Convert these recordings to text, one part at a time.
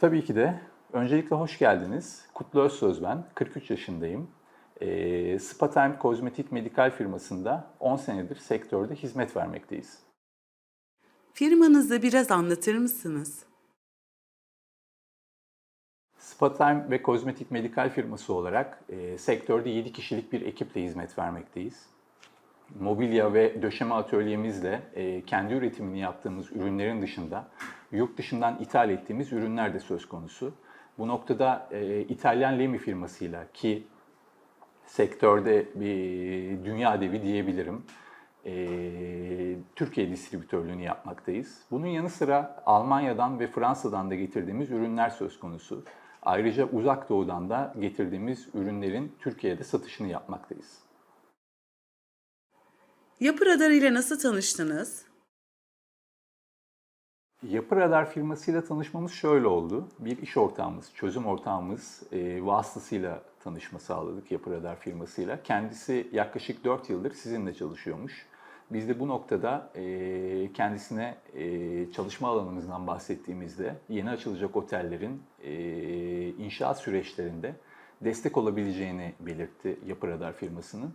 Tabii ki de. Öncelikle hoş geldiniz. Kutlu Özsöz ben. 43 yaşındayım. E, Spatime Kozmetik Medikal firmasında 10 senedir sektörde hizmet vermekteyiz. Firmanızı biraz anlatır mısınız? Spatime ve Kozmetik Medikal firması olarak e, sektörde 7 kişilik bir ekiple hizmet vermekteyiz. Mobilya ve döşeme atölyemizle e, kendi üretimini yaptığımız ürünlerin dışında yurt dışından ithal ettiğimiz ürünler de söz konusu. Bu noktada e, İtalyan Lemi firmasıyla ki sektörde bir dünya devi diyebilirim. e, Türkiye distribütörlüğünü yapmaktayız. Bunun yanı sıra Almanya'dan ve Fransa'dan da getirdiğimiz ürünler söz konusu. Ayrıca Uzak Doğu'dan da getirdiğimiz ürünlerin Türkiye'de satışını yapmaktayız. Yapı Radar ile nasıl tanıştınız? Yapı Radar firmasıyla tanışmamız şöyle oldu. Bir iş ortağımız, çözüm ortağımız e, vasıtasıyla tanışma sağladık Yapı Radar firmasıyla. Kendisi yaklaşık 4 yıldır sizinle çalışıyormuş. Biz de bu noktada e, kendisine e, çalışma alanımızdan bahsettiğimizde yeni açılacak otellerin e, inşaat süreçlerinde destek olabileceğini belirtti Yapı Radar firmasının.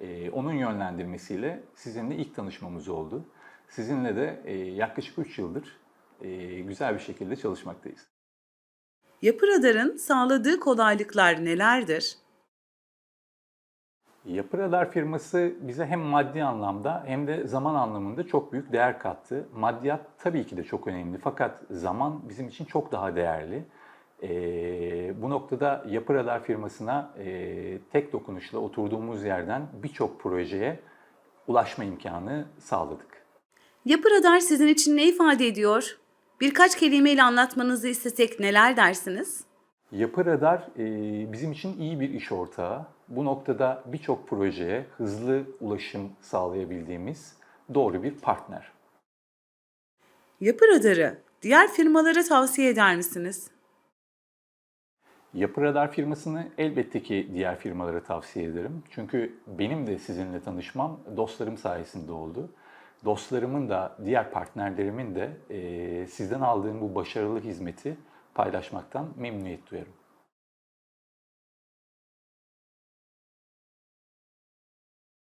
E, onun yönlendirmesiyle sizinle ilk tanışmamız oldu. Sizinle de e, yaklaşık 3 yıldır e, güzel bir şekilde çalışmaktayız. Yapı Radar'ın sağladığı kolaylıklar nelerdir? Yapı Radar firması bize hem maddi anlamda hem de zaman anlamında çok büyük değer kattı. Maddiyat tabii ki de çok önemli fakat zaman bizim için çok daha değerli. Ee, bu noktada Yapı Radar firmasına e, tek dokunuşla oturduğumuz yerden birçok projeye ulaşma imkanı sağladık. Yapı Radar sizin için ne ifade ediyor? Birkaç kelimeyle anlatmanızı istesek neler dersiniz? Yapı Radar e, bizim için iyi bir iş ortağı. Bu noktada birçok projeye hızlı ulaşım sağlayabildiğimiz doğru bir partner. Yapı Radar'ı diğer firmalara tavsiye eder misiniz? Yapı Radar firmasını elbette ki diğer firmalara tavsiye ederim. Çünkü benim de sizinle tanışmam dostlarım sayesinde oldu. Dostlarımın da, diğer partnerlerimin de sizden aldığım bu başarılı hizmeti paylaşmaktan memnuniyet duyarım.